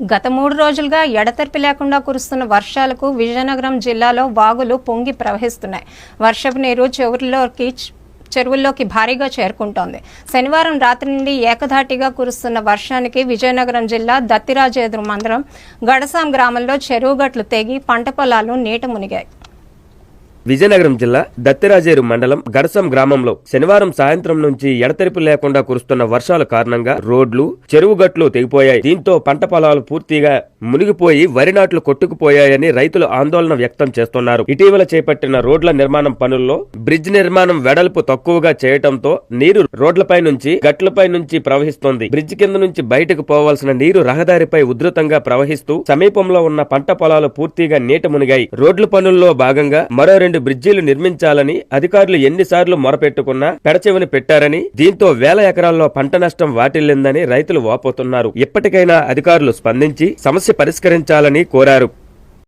గత మూడు రోజులుగా ఎడతెరిపి లేకుండా కురుస్తున్న వర్షాలకు విజయనగరం జిల్లాలో వాగులు పొంగి ప్రవహిస్తున్నాయి. వర్షపు నీరు చెవుల్లోకి చెరువుల్లోకి భారీగా చేరుకుంటోంది. శనివారం రాత్రి నుండి ఏకధాటిగా కురుస్తున్న వర్షానికి విజయనగరం జిల్లా దత్తిరాజేదురు మండలం గడసాం గ్రామంలో చెరువుగట్లు తెగి పంట పొలాలు నీట మునిగాయి. విజయనగరం జిల్లా దత్తిరాజేరు మండలం గడసం గ్రామంలో శనివారం సాయంత్రం నుంచి ఎడతెరిపి లేకుండా కురుస్తున్న వర్షాల కారణంగా రోడ్లు చెరువు గట్లు తెగిపోయాయి. దీంతో పంట పొలాలు పూర్తిగా మునిగిపోయి వరి నాట్లు కొట్టుకుపోయాయని రైతులు ఆందోళన వ్యక్తం చేస్తున్నారు. ఇటీవల చేపట్టిన రోడ్ల నిర్మాణం పనుల్లో బ్రిడ్జ్ నిర్మాణం వెడల్పు తక్కువగా చేయటంతో నీరు రోడ్లపై నుంచి గట్లపై నుంచి ప్రవహిస్తోంది. బ్రిడ్జ్ కింద నుంచి బయటకు పోవాల్సిన నీరు రహదారిపై ఉధృతంగా ప్రవహిస్తూ సమీపంలో ఉన్న పంట పొలాలు పూర్తిగా నీట మునిగాయి. రోడ్ల పనుల్లో భాగంగా మరో రెండు రెండు బ్రిడ్జీలు నిర్మించాలని అధికారులు ఎన్నిసార్లు మొరపెట్టుకున్నా పెడచెవిని పెట్టారని దీంతో వేల ఎకరాల్లో పంట నష్టం వాటిల్లిందని రైతులు వాపోతున్నారు. ఇప్పటికైనా అధికారులు స్పందించి సమస్య పరిష్కరించాలని కోరారు.